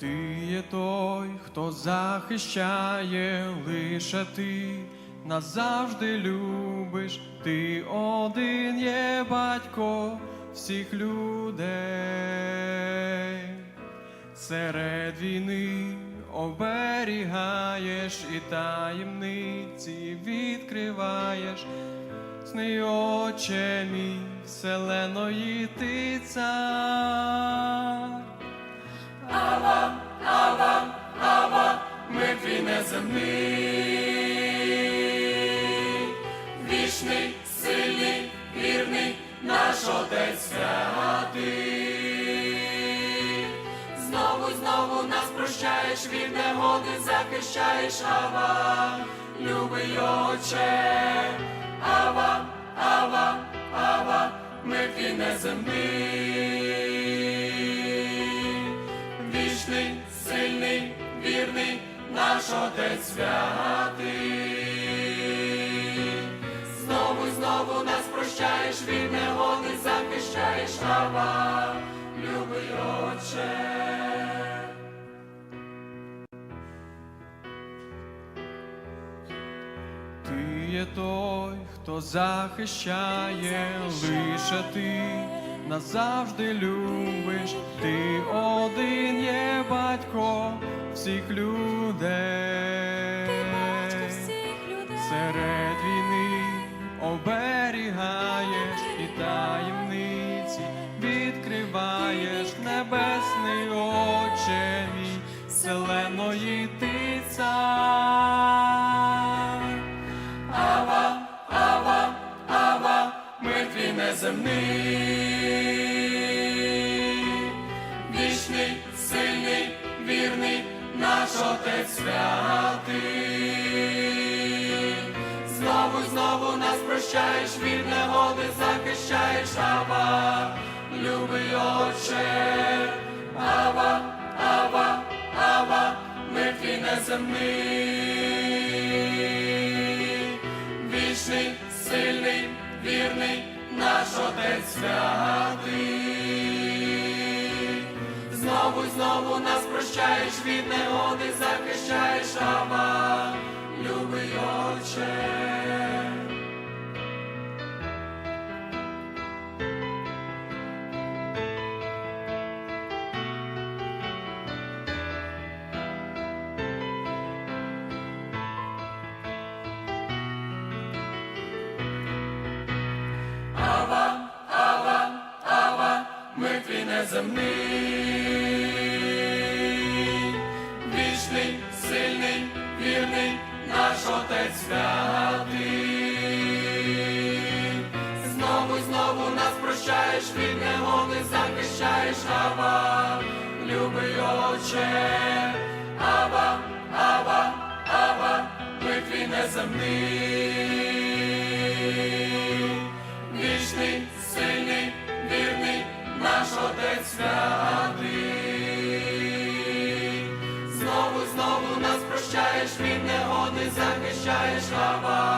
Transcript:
Ти є той, хто захищає, лише ти назавжди любиш, ти один є батько всіх людей. Серед війни оберігаєш і таємниці відкриваєш. Сни оче мій вселеної ти цар. Твій вічний, сильний, вірний, наш отець святий. Знову знову нас прощаєш, від негоди захищаєш, Ава, любий Отче, Ава, Ава, Ава, ми твій неземний, вічний, сильний, вірний, наш Отець святий. Знову знову нас прощаєш, від негоди захищаєш, Ава, любий Отче. Ти є той, хто захищає, лише ти назавжди любиш, ти один є батько всіх людей. Серед війни оберігаєш і таємниці відкриваєш небесний оче мій, вселеної ти цар. Ава, ава, ава, ми твій неземний, вічний, сильний, вірний, наш Отець святий. Знову знову нас прощаєш, від негоди захищаєш, Ава, любий Отче, Ава, Ава, Ава, ми твій неземний, вічний, сильний, вірний, наш Отець святий. Знову й знову нас прощаєш, від негоди захищаєш, Ава, любий Отче. ми Захищаєш від негоди, захищаєш Аба, любий Отче, Аба, Аба, Аба, ми твій неземний, вічний, сильний, вірний, наш Отець святий. Знову, знову нас прощаєш від негоди, захищаєш Аба.